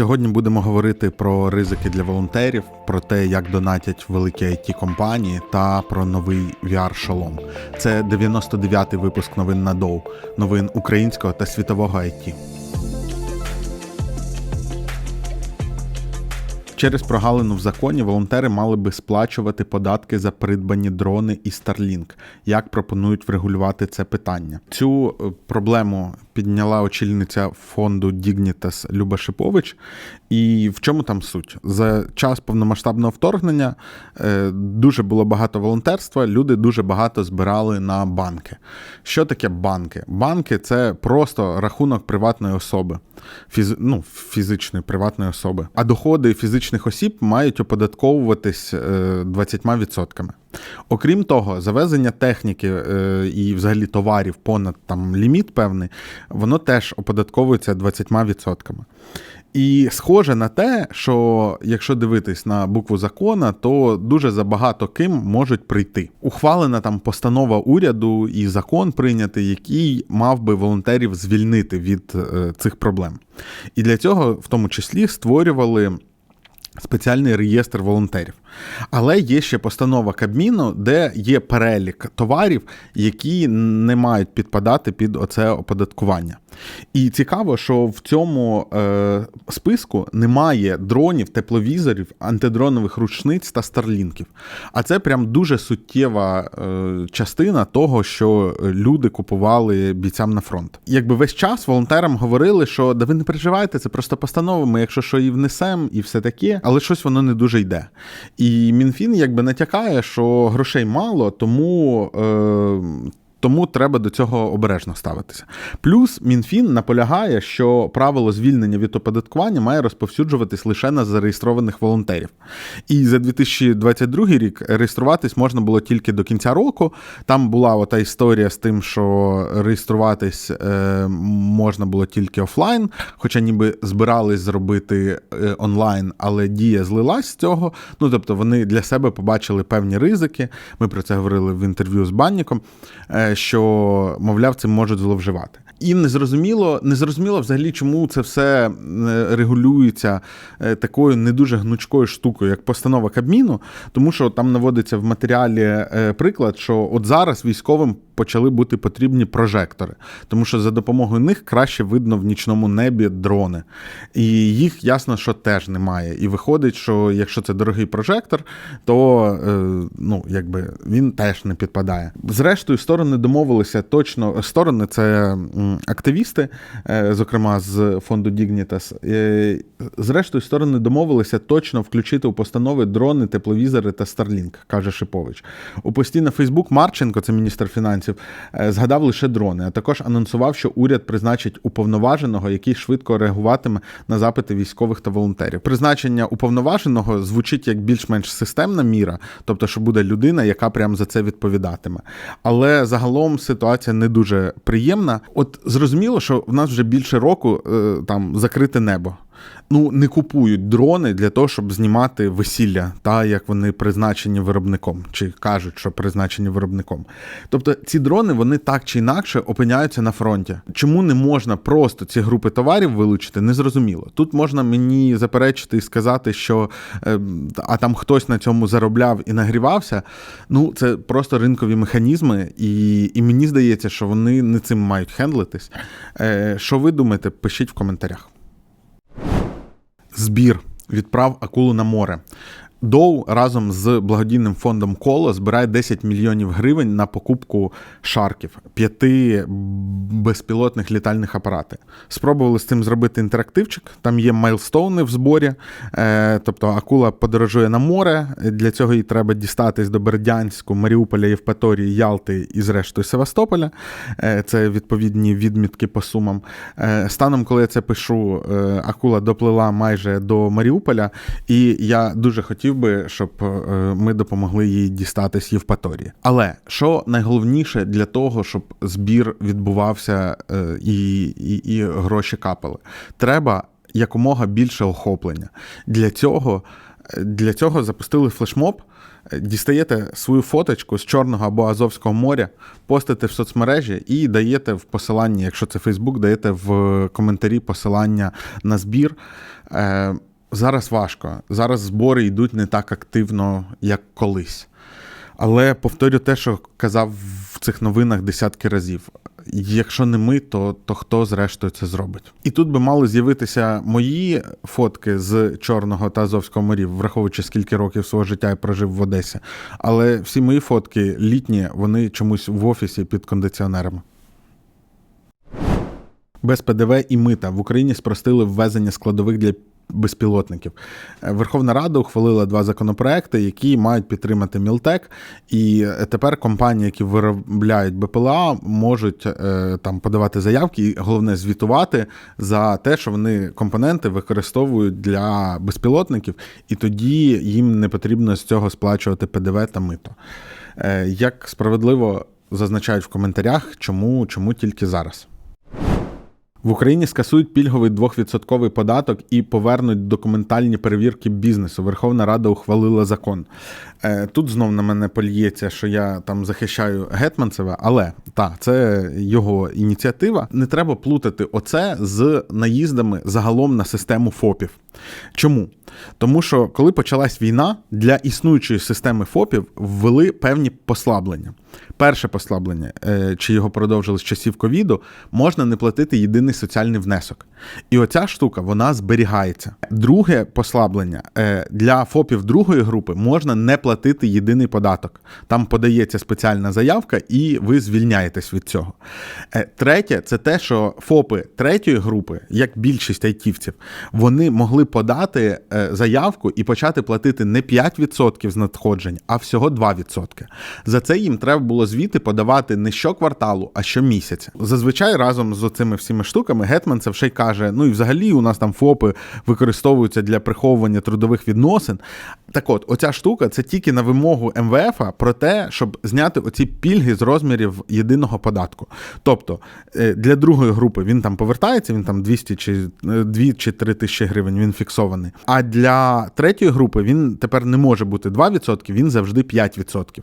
Сьогодні будемо говорити про ризики для волонтерів, про те, як донатять великі it компанії та про новий VR-шолом. Це 99-й випуск новин на Доу, новин українського та світового IT. Через прогалину в законі волонтери мали би сплачувати податки за придбані дрони і Starlink. Як пропонують врегулювати це питання? Цю е, проблему підняла очільниця фонду Dignitas Люба Шипович. І в чому там суть? За час повномасштабного вторгнення е, дуже було багато волонтерства, люди дуже багато збирали на банки. Що таке банки? Банки це просто рахунок приватної особи, фіз, ну, фізичної приватної особи. А доходи фізичних осіб мають оподатковуватись е, 20%. Окрім того, завезення техніки е, і взагалі товарів понад там ліміт певний, воно теж оподатковується 20%. І схоже на те, що якщо дивитись на букву закона, то дуже забагато ким можуть прийти. Ухвалена там постанова уряду і закон прийнятий, який мав би волонтерів звільнити від е, цих проблем. І для цього, в тому числі, створювали. Спеціальний реєстр волонтерів. Але є ще постанова Кабміну, де є перелік товарів, які не мають підпадати під оце оподаткування. І цікаво, що в цьому е, списку немає дронів, тепловізорів, антидронових рушниць та старлінків. А це прям дуже суттєва е, частина того, що люди купували бійцям на фронт. Якби весь час волонтерам говорили, що да ви не переживайте, це просто постанова, ми якщо що і внесемо, і все таке, але щось воно не дуже йде. І МінФін якби натякає, що грошей мало, тому. Е, тому треба до цього обережно ставитися. Плюс МінФін наполягає, що правило звільнення від оподаткування має розповсюджуватись лише на зареєстрованих волонтерів. І за 2022 рік реєструватись можна було тільки до кінця року. Там була ота історія з тим, що реєструватись е, можна було тільки офлайн, хоча ніби збирались зробити е, онлайн, але дія злилась з цього. Ну тобто вони для себе побачили певні ризики. Ми про це говорили в інтерв'ю з Банніком. Що, мовляв, цим можуть зловживати. І незрозуміло, незрозуміло взагалі, чому це все е, регулюється е, такою не дуже гнучкою штукою, як постанова Кабміну, тому що там наводиться в матеріалі е, приклад, що от зараз військовим почали бути потрібні прожектори, тому що за допомогою них краще видно в нічному небі дрони. І їх ясно, що теж немає. І виходить, що якщо це дорогий прожектор, то ну, якби він теж не підпадає. Зрештою, сторони домовилися точно. Сторони це активісти, зокрема з фонду Dignitas. Зрештою, сторони домовилися точно включити у постанови дрони, тепловізори та Starlink, каже Шипович. У пості Фейсбук Марченко, це міністр фінансів, згадав лише дрони, а також анонсував, що уряд призначить уповноваженого, який швидко реагуватиме на запити військових та волонтерів. Призначення уповноваженого звучить як більш-менш системна міра, тобто, що буде людина, яка прямо за це відповідатиме. Але загалом ситуація не дуже приємна. От зрозуміло, що в нас вже більше року там закрите небо. Ну, не купують дрони для того, щоб знімати весілля, та як вони призначені виробником, чи кажуть, що призначені виробником. Тобто ці дрони вони так чи інакше опиняються на фронті. Чому не можна просто ці групи товарів вилучити, незрозуміло. Тут можна мені заперечити і сказати, що а там хтось на цьому заробляв і нагрівався. Ну, це просто ринкові механізми, і, і мені здається, що вони не цим мають хендлитись. Е, Що ви думаєте? Пишіть в коментарях. Збір відправ акулу на море. Доу разом з благодійним фондом Коло збирає 10 мільйонів гривень на покупку шарків, п'яти безпілотних літальних апарати. Спробували з цим зробити інтерактивчик. Там є майлстоуни в зборі. Тобто акула подорожує на море. Для цього їй треба дістатись до Бердянську, Маріуполя, Євпаторії, Ялти і, зрештою, Севастополя. Це відповідні відмітки по сумам. Станом, коли я це пишу, акула доплила майже до Маріуполя, і я дуже хотів хотів би, щоб ми допомогли їй дістатись Євпаторії. Але що найголовніше для того, щоб збір відбувався і, і, і гроші капали, треба якомога більше охоплення. Для цього Для цього запустили флешмоб. Дістаєте свою фоточку з Чорного або Азовського моря, постите в соцмережі і даєте в посиланні, якщо це Фейсбук, даєте в коментарі посилання на збір. Зараз важко. Зараз збори йдуть не так активно, як колись. Але повторю те, що казав в цих новинах десятки разів. Якщо не ми, то, то хто зрештою це зробить? І тут би мали з'явитися мої фотки з Чорного та Азовського морів, враховуючи скільки років свого життя я прожив в Одесі. Але всі мої фотки літні, вони чомусь в офісі під кондиціонерами. Без ПДВ і мита в Україні спростили ввезення складових для безпілотників. Е, Верховна Рада ухвалила два законопроекти, які мають підтримати Мілтек. І тепер компанії, які виробляють БПЛА, можуть е, там подавати заявки і головне звітувати за те, що вони компоненти використовують для безпілотників, і тоді їм не потрібно з цього сплачувати ПДВ та мито. Е, Як справедливо зазначають в коментарях, чому, чому тільки зараз. В Україні скасують пільговий 2% податок і повернуть документальні перевірки бізнесу. Верховна Рада ухвалила закон. Е, Тут знов на мене польється, що я там захищаю Гетманцева, але та це його ініціатива. Не треба плутати оце з наїздами загалом на систему ФОПів. Чому? Тому що коли почалась війна, для існуючої системи ФОПів ввели певні послаблення. Перше послаблення, е, чи його продовжили з часів ковіду, можна не платити єдиний соціальний внесок. І оця штука вона зберігається. Друге послаблення е, для ФОПів другої групи можна не платити єдиний податок. Там подається спеціальна заявка, і ви звільняєтесь від цього. Е, Третє, це те, що ФОПи третьої групи, як більшість айтівців, вони могли подати заявку і почати платити не 5% з надходжень, а всього 2%. За це їм треба було звіти подавати не щокварталу, а щомісяця. Зазвичай разом з цими всіми штуками Гетманцев вже й каже: ну і взагалі у нас там ФОПи використовуються для приховування трудових відносин. Так от, оця штука це тільки на вимогу МВФ про те, щоб зняти оці пільги з розмірів єдиного податку. Тобто е, для другої групи він там повертається, він там 200 чи 2 чи 3 тисячі гривень, він фіксований. А для третьої групи він тепер не може бути 2%, він завжди 5%.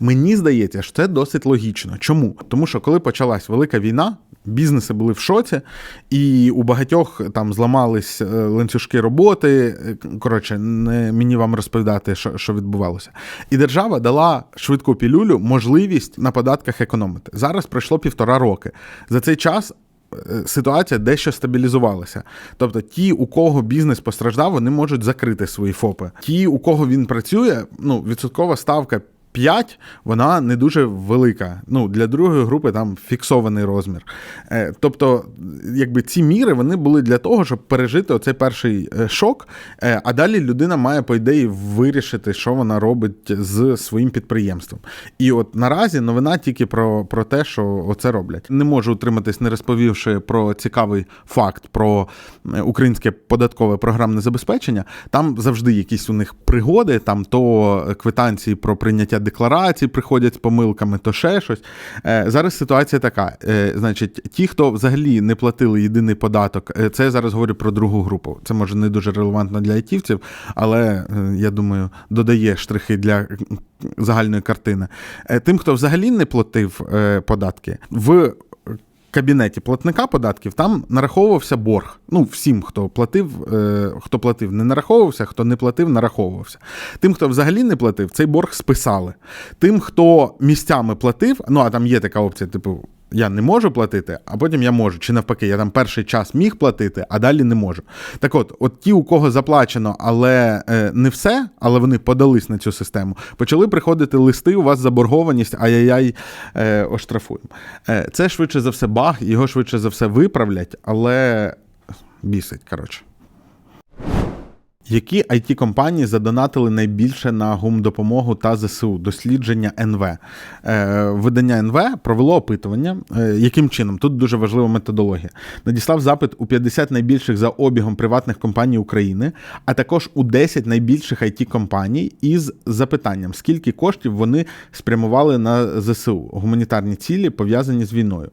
Мені здається, що це досить логічно. Чому? Тому що коли почалась велика війна. Бізнеси були в шоці, і у багатьох там зламались е, ланцюжки роботи. Е, Коротше, не мені вам розповідати, що, що відбувалося. І держава дала швидку пілюлю можливість на податках економити. Зараз пройшло півтора роки. За цей час. е, Ситуація дещо стабілізувалася. Тобто, ті, у кого бізнес постраждав, вони можуть закрити свої ФОПи. Ті, у кого він працює, ну відсоткова ставка 5, вона не дуже велика. Ну, для другої групи там фіксований розмір. Е, Тобто, якби ці міри вони були для того, щоб пережити оцей перший е, шок, е, а далі людина має, по ідеї, вирішити, що вона робить з своїм підприємством. І от наразі новина тільки про, про те, що оце роблять. Не можу утриматись, не розповівши про цікавий факт про українське податкове програмне забезпечення. Там завжди якісь у них пригоди, там то квитанції про прийняття декларацій приходять з помилками, то ще щось. Е, Зараз ситуація така: Е, значить, ті, хто взагалі не платили єдиний податок, е, це я зараз говорю про другу групу. Це може не дуже релевантно для айтівців, але я думаю, додає штрихи для загальної картини. Тим, хто взагалі не платив податки, в кабінеті платника податків там нараховувався борг. Ну, всім, хто платив, е, хто платив, не нараховувався, хто не платив, нараховувався. Тим, хто взагалі не платив, цей борг списали. Тим, хто місцями платив, ну а там є така опція, типу. Я не можу платити, а потім я можу. Чи навпаки, я там перший час міг платити, а далі не можу. Так от, от ті, у кого заплачено, але е, не все, але вони подались на цю систему, почали приходити листи, у вас заборгованість, ай-яй-яй, е, оштрафуємо. Е, це швидше за все баг, його швидше за все виправлять, але бісить, коротше. Які it компанії задонатили найбільше на гумдопомогу та ЗСУ? Дослідження НВ. Е, видання НВ провело опитування. Е, яким чином? Тут дуже важлива методологія. Надіслав запит у 50 найбільших за обігом приватних компаній України, а також у 10 найбільших it компаній із запитанням, скільки коштів вони спрямували на ЗСУ, гуманітарні цілі пов'язані з війною.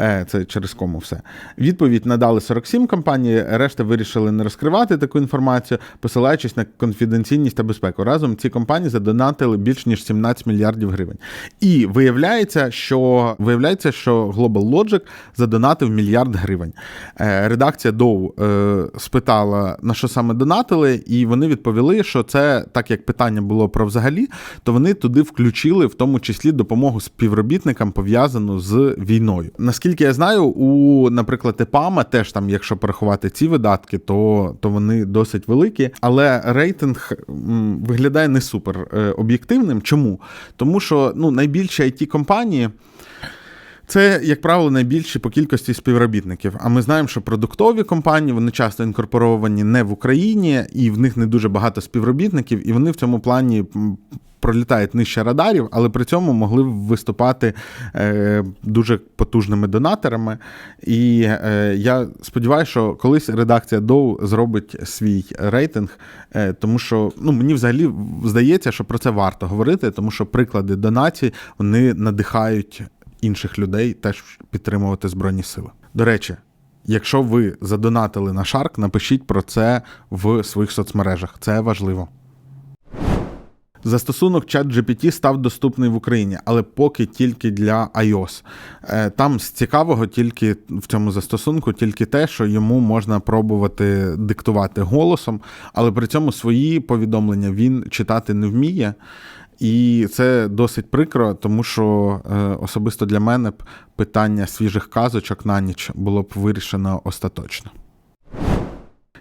Е, це через кому все. Відповідь надали 47 компаній, решта вирішили не розкривати таку інформацію. Посилаючись на конфіденційність та безпеку. Разом ці компанії задонатили більш ніж 17 мільярдів гривень. І виявляється, що виявляється, що Global Logic задонатив мільярд гривень. Е, Редакція Доу е, спитала, на що саме донатили, і вони відповіли, що це так як питання було про взагалі, то вони туди включили в тому числі допомогу співробітникам пов'язану з війною. Наскільки я знаю, у, наприклад, ЕПАМа теж там, якщо порахувати ці видатки, то, то вони досить великі. Але рейтинг виглядає не супер е, об'єктивним. Чому? Тому що ну, найбільші it компанії це, як правило, найбільші по кількості співробітників. А ми знаємо, що продуктові компанії вони часто інкорпоровані не в Україні, і в них не дуже багато співробітників, і вони в цьому плані. Пролітають нижче радарів, але при цьому могли виступати е, дуже потужними донаторами. І е, я сподіваюся, що колись редакція Доу зробить свій рейтинг, е, тому що ну, мені взагалі здається, що про це варто говорити, тому що приклади донацій вони надихають інших людей теж підтримувати Збройні Сили. До речі, якщо ви задонатили на Shark, напишіть про це в своїх соцмережах. Це важливо. Застосунок ChatGPT став доступний в Україні, але поки тільки для iOS. Е, Там з цікавого тільки в цьому застосунку тільки те, що йому можна пробувати диктувати голосом, але при цьому свої повідомлення він читати не вміє. І це досить прикро, тому що е, особисто для мене б питання свіжих казочок на ніч було б вирішено остаточно.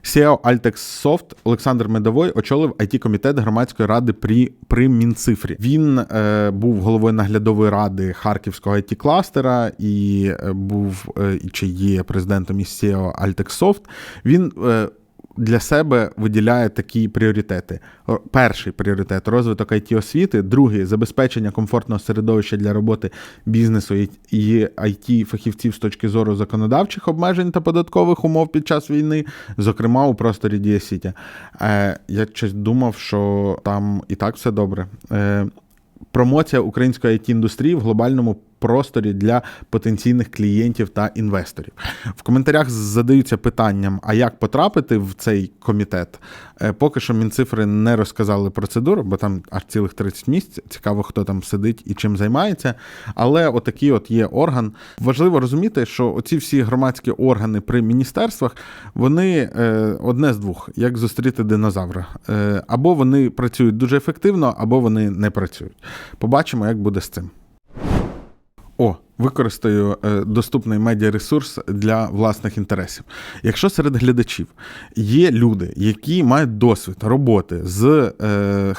CEO Altex Soft Олександр Медовой очолив it комітет громадської ради при, при Мінцифрі. Він е, був головою наглядової ради Харківського it кластера і е, був е, чи є президентом із CEO Altex Soft. Він е, для себе виділяє такі пріоритети: перший пріоритет розвиток it освіти, другий забезпечення комфортного середовища для роботи бізнесу і- it фахівців з точки зору законодавчих обмежень та податкових умов під час війни, зокрема у просторі Дієсіті. Е, я щось думав, що там і так все добре. Е, Промоція української it індустрії в глобальному просторі для потенційних клієнтів та інвесторів. В коментарях задаються питанням: а як потрапити в цей комітет? Е, Поки що мінцифри не розказали процедуру, бо там аж цілих 30 місць. Цікаво, хто там сидить і чим займається. Але отакий от є орган. Важливо розуміти, що оці всі громадські органи при міністерствах, вони е, одне з двох, як зустріти динозавра. Е, Або вони працюють дуже ефективно, або вони не працюють. Побачимо, як буде з цим. O. використаю е, доступний медіаресурс для власних інтересів. Якщо серед глядачів є люди, які мають досвід роботи з е,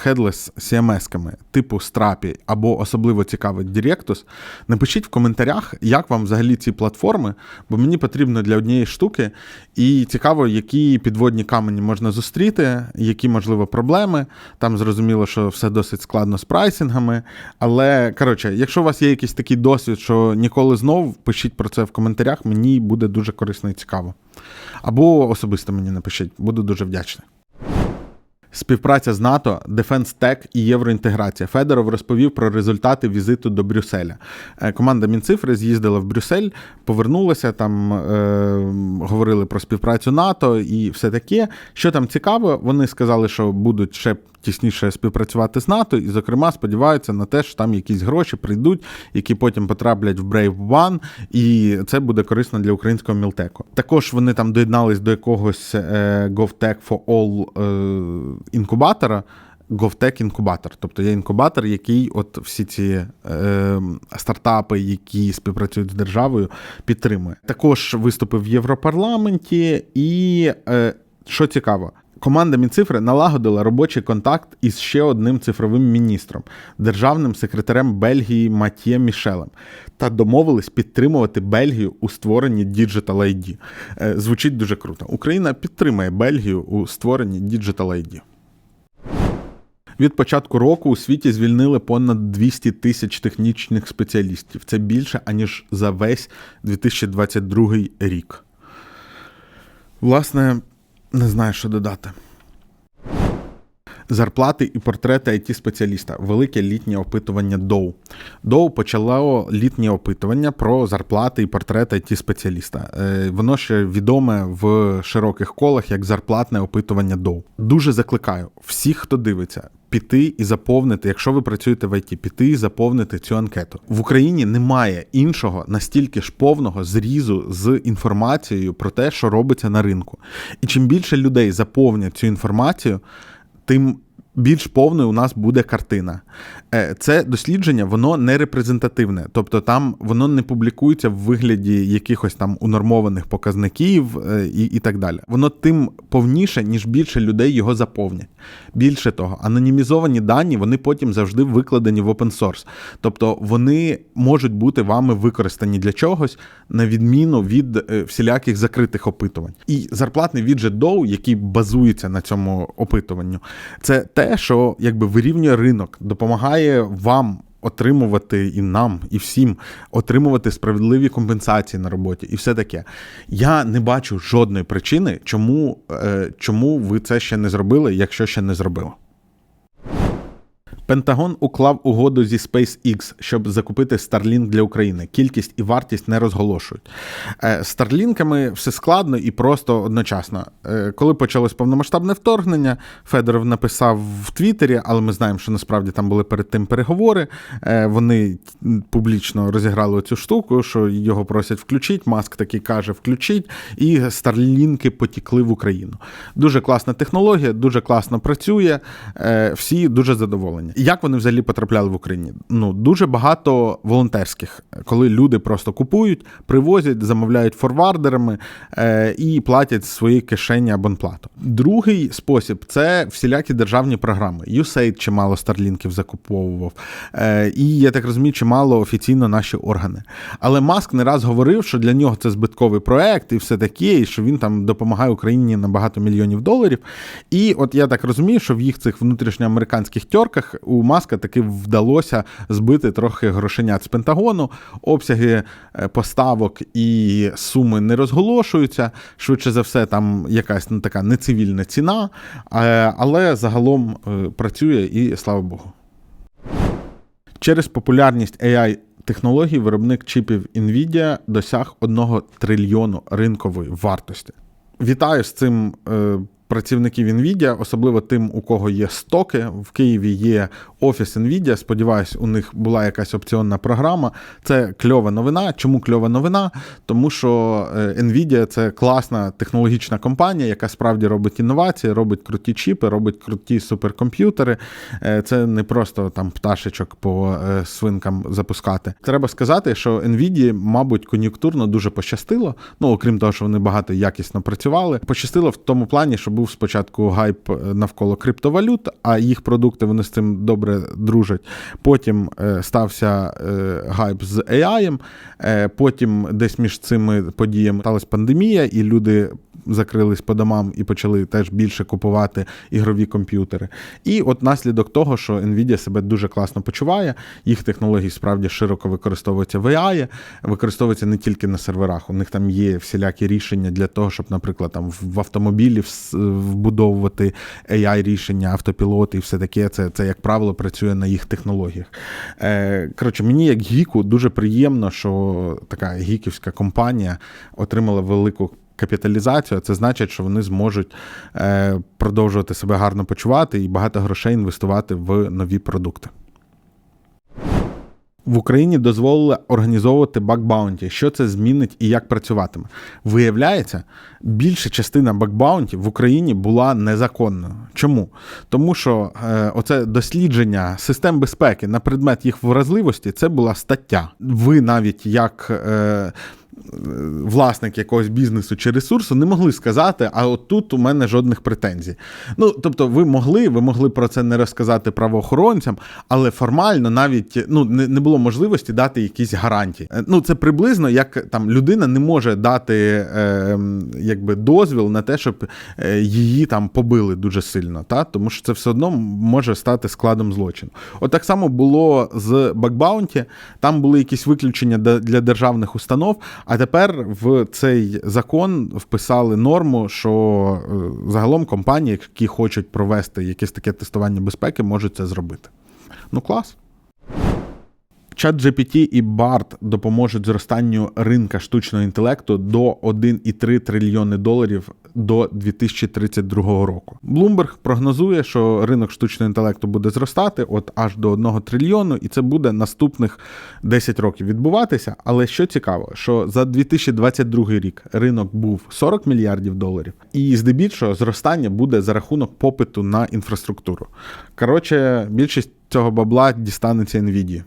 headless CMS-ками типу Strapi або особливо цікавить Directus, напишіть в коментарях, як вам взагалі ці платформи, бо мені потрібно для однієї штуки, і цікаво, які підводні камені можна зустріти, які можливо проблеми. Там зрозуміло, що все досить складно з прайсингами. Але коротше, якщо у вас є якийсь такий досвід, що ніколи знов, пишіть про це в коментарях, мені буде дуже корисно і цікаво. Або особисто мені напишіть, буду дуже вдячний. Співпраця з НАТО, Defense Tech і євроінтеграція. Федоров розповів про результати візиту до Брюсселя. Е, Команда Мінцифри з'їздила в Брюссель, повернулася там, е, говорили про співпрацю НАТО і все таке. Що там цікаво, вони сказали, що будуть ще тісніше співпрацювати з НАТО, і, зокрема, сподіваються на те, що там якісь гроші прийдуть, які потім потраплять в Brave One, і це буде корисно для українського мілтеку. Також вони там доєднались до якогось е, GovTech for All е, інкубатора. GovTech інкубатор, тобто є інкубатор, який от всі ці е, стартапи, які співпрацюють з державою, підтримує. Також виступив в Європарламенті, і е, що цікаво, команда Мінцифри налагодила робочий контакт із ще одним цифровим міністром, державним секретарем Бельгії Матє Мішелем, та домовились підтримувати Бельгію у створенні Digital ID. Е, звучить дуже круто. Україна підтримає Бельгію у створенні Digital ID. Від початку року у світі звільнили понад 200 тисяч технічних спеціалістів. Це більше, аніж за весь 2022 рік. Власне, не знаю, що додати. Зарплати і портрети it спеціаліста велике літнє опитування Доу. Доу почало літнє опитування про зарплати і портрети it спеціаліста. Е, Воно ще відоме в широких колах як зарплатне опитування Доу. Дуже закликаю всіх, хто дивиться. Піти і заповнити, якщо ви працюєте в ІТ, піти і заповнити цю анкету. В Україні немає іншого настільки ж повного зрізу з інформацією про те, що робиться на ринку. І чим більше людей заповнять цю інформацію, тим більш повною у нас буде картина. Е, Це дослідження, воно не репрезентативне, тобто там воно не публікується в вигляді якихось там унормованих показників е, і, і так далі. Воно тим повніше, ніж більше людей його заповнять. Більше того, анонімізовані дані вони потім завжди викладені в open source. Тобто вони можуть бути вами використані для чогось, на відміну від е, всіляких закритих опитувань. І зарплатний віджит Dow, який базується на цьому опитуванню, це те, що якби вирівнює ринок, допомагає вам. Отримувати і нам, і всім отримувати справедливі компенсації на роботі, і все таке. Я не бачу жодної причини, чому, е, чому ви це ще не зробили, якщо ще не зробили. Пентагон уклав угоду зі SpaceX, щоб закупити Starlink для України. Кількість і вартість не розголошують. Е, Старлінками все складно і просто одночасно. Е, Коли почалось повномасштабне вторгнення, Федоров написав в Твіттері, але ми знаємо, що насправді там були перед тим переговори. Е, Вони публічно розіграли цю штуку, що його просять включити. Маск таки каже, включіть, і Старлінки потікли в Україну. Дуже класна технологія, дуже класно працює. е, Всі дуже задоволені. Як вони взагалі потрапляли в Україні? Ну дуже багато волонтерських, коли люди просто купують, привозять, замовляють форвардерами е, і платять з своєї кишені абонплату. Другий спосіб це всілякі державні програми. USAID чимало старлінків закуповував. Е, і я так розумію, чимало офіційно наші органи. Але Маск не раз говорив, що для нього це збитковий проект і все таке, і що він там допомагає Україні на багато мільйонів доларів. І от я так розумію, що в їх цих внутрішньоамериканських тьорках у Маска таки вдалося збити трохи грошенят з Пентагону. Обсяги е, поставок і суми не розголошуються. Швидше за все, там якась ну, така нецивільна ціна, е, але загалом е, працює і слава Богу. Через популярність AI технологій виробник чіпів Nvidia досяг 1 трильйону ринкової вартості. Вітаю з цим працівників Nvidia, особливо тим, у кого є стоки. В Києві є офіс Nvidia. Сподіваюсь, у них була якась опціонна програма. Це кльова новина. Чому кльова новина? Тому що е, Nvidia це класна технологічна компанія, яка справді робить інновації, робить круті чіпи, робить круті суперкомп'ютери. Е, Це не просто там пташечок по е, свинкам запускати. Треба сказати, що Nvidia, мабуть, кон'юнктурно дуже пощастило. Ну, окрім того, що вони багато якісно працювали. Пощастило в тому плані, що був спочатку гайп навколо криптовалют, а їх продукти вони з цим добре дружать. Потім е, стався е, гайп з AI, е, потім десь між цими подіями сталася пандемія, і люди закрились по домам і почали теж більше купувати ігрові комп'ютери. І от наслідок того, що Nvidia себе дуже класно почуває, їх технології справді широко використовуються в AI, використовуються не тільки на серверах. У них там є всілякі рішення для того, щоб, наприклад, там в автомобілі вбудовувати AI рішення, автопілоти і все таке. Це, це як правило, працює на їх технологіях. Е, Коротше, мені як гіку дуже приємно, що така гіківська компанія отримала велику капіталізацію, це значить, що вони зможуть е, продовжувати себе гарно почувати і багато грошей інвестувати в нові продукти. В Україні дозволили організовувати бакбаунті. Що це змінить і як працюватиме? Виявляється, більша частина бакбаунті в Україні була незаконною. Чому? Тому що е, оце дослідження систем безпеки на предмет їх вразливості це була стаття. Ви навіть як. Е, власник якогось бізнесу чи ресурсу не могли сказати, а от тут у мене жодних претензій. Ну, тобто, ви могли, ви могли про це не розказати правоохоронцям, але формально навіть ну, не, не було можливості дати якісь гарантії. Е, Ну, це приблизно як там людина не може дати е, якби дозвіл на те, щоб е, її там побили дуже сильно, та? тому що це все одно може стати складом злочину. От так само було з Бакбаунті, там були якісь виключення для державних установ. А тепер в цей закон вписали норму, що е, загалом компанії, які хочуть провести якесь таке тестування безпеки, можуть це зробити. Ну клас. Чат GPT і BART допоможуть зростанню ринка штучного інтелекту до 1,3 трильйони доларів до 2032 року. Bloomberg прогнозує, що ринок штучного інтелекту буде зростати от аж до 1 трильйону, і це буде наступних 10 років відбуватися. Але що цікаво, що за 2022 рік ринок був 40 мільярдів доларів, і здебільшого зростання буде за рахунок попиту на інфраструктуру. Коротше, більшість цього бабла дістанеться Nvidia.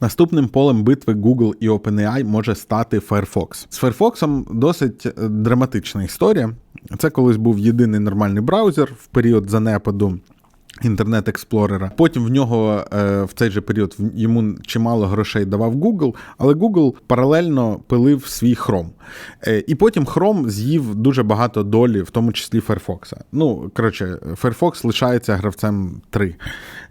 Наступним полем битви Google і OpenAI може стати Firefox. З Firefox досить е, драматична історія. Це колись був єдиний нормальний браузер в період занепаду. Інтернет експлорера. Потім в нього е, в цей же період йому чимало грошей давав Google, але Google паралельно пилив свій Chrome. Е, і потім Chrome з'їв дуже багато долі, в тому числі Firefox. Ну, коротше, Firefox лишається гравцем 3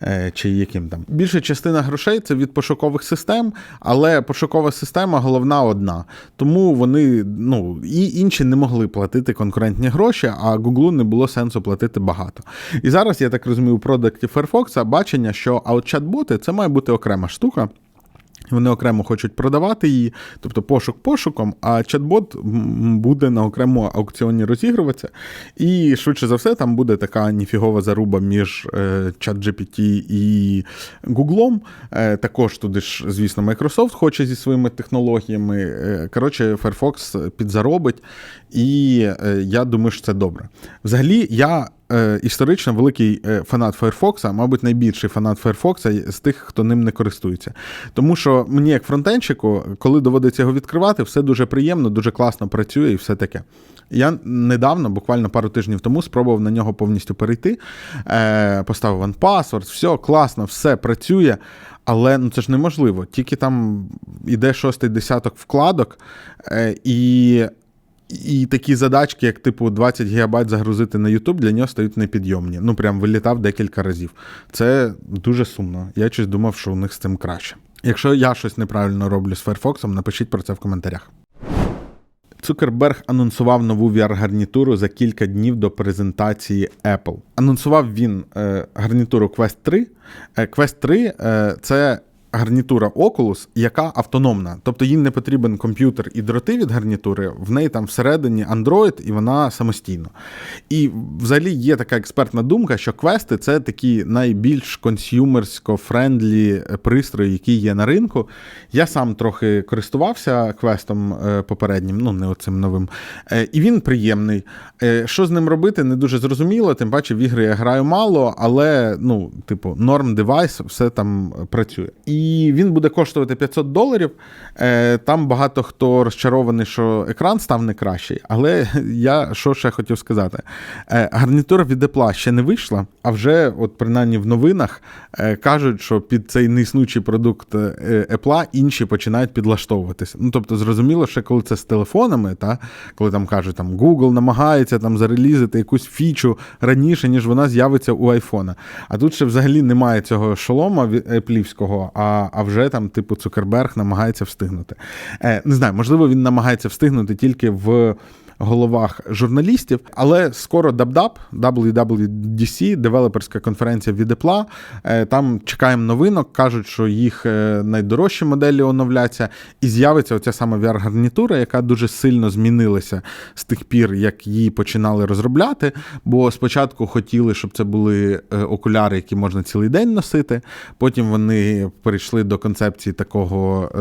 е, чи яким там. Більша частина грошей це від пошукових систем, але пошукова система головна одна. Тому вони, ну, і інші не могли платити конкурентні гроші, а Google не було сенсу платити багато. І зараз, я так розумію, у продакті Firefox бачення, що а от чат-боти це має бути окрема штука. Вони окремо хочуть продавати її, тобто пошук пошуком, а чат-бот буде на окремому аукціоні розігруватися. І швидше за все, там буде така ніфігова заруба між е, ChatGPT і Google. Е, також туди ж, звісно, Microsoft хоче зі своїми технологіями. Е, коротше, Firefox підзаробить, і я думаю, що це добре. Взагалі, я е, історично великий е, фанат Firefox, мабуть, найбільший фанат Firefox з тих, хто ним не користується. Тому що мені, як фронтенчику, коли доводиться його відкривати, все дуже приємно, дуже класно працює і все таке. Я недавно, буквально пару тижнів тому, спробував на нього повністю перейти, е, поставив OnePassword, все класно, все працює. Але ну це ж неможливо. Тільки там іде шостий десяток вкладок, е, і і такі задачки, як типу 20 гігабайт загрузити на YouTube, для нього стають непідйомні. Ну прям вилітав декілька разів. Це дуже сумно. Я щось думав, що у них з цим краще. Якщо я щось неправильно роблю з Firefox, напишіть про це в коментарях. Цукерберг анонсував нову VR-гарнітуру за кілька днів до презентації Apple. Анонсував він е, гарнітуру Quest 3. Е, Quest 3 е, це гарнітура Oculus, яка автономна. Тобто їм не потрібен комп'ютер і дроти від гарнітури, в неї там всередині Android, і вона самостійно. І взагалі є така експертна думка, що квести це такі найбільш консюмерсько-френдлі пристрої, які є на ринку. Я сам трохи користувався квестом е, попереднім, ну не оцим новим. Е, і він приємний. Е, що з ним робити, не дуже зрозуміло. Тим паче в ігри я граю мало, але ну, типу, норм девайс, все там працює. І і він буде коштувати 500 доларів. Е, там багато хто розчарований, що екран став не кращий. Але я що ще хотів сказати: е, гарнітура від Apple ще не вийшла, а вже, от принаймні в новинах, е, кажуть, що під цей неіснуючий продукт Apple інші починають підлаштовуватися. Ну тобто, зрозуміло, що коли це з телефонами, та коли там кажуть, там Google намагається там зарелізити якусь фічу раніше, ніж вона з'явиться у айфона. А тут ще взагалі немає цього шолома еплівського. а а вже там, типу, Цукерберг намагається встигнути. Е, Не знаю, можливо, він намагається встигнути тільки в головах журналістів. Але скоро DubDub, WWDC, девелоперська конференція від Apple, е, Там чекаємо новинок, кажуть, що їх е, найдорожчі моделі оновляться, і з'явиться оця саме VR-гарнітура, яка дуже сильно змінилася з тих пір, як її починали розробляти. Бо спочатку хотіли, щоб це були е, окуляри, які можна цілий день носити. Потім вони перейшли до концепції такого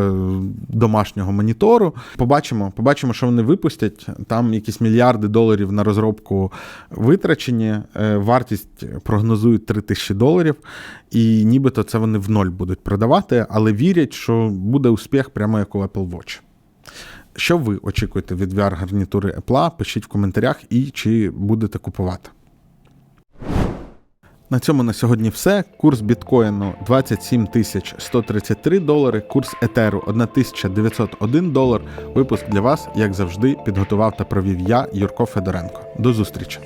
домашнього монітору. Побачимо, побачимо, що вони випустять. Там там якісь мільярди доларів на розробку витрачені. Е, вартість прогнозують 3 тисячі доларів, і нібито це вони в ноль будуть продавати, але вірять, що буде успіх прямо як у Apple Watch. Що ви очікуєте від VR-гарнітури Apple? Пишіть в коментарях і чи будете купувати. На цьому на сьогодні все. Курс біткоїну 27 133 долари, курс етеру 1901 долар. Випуск для вас, як завжди, підготував та провів я, Юрко Федоренко. До зустрічі!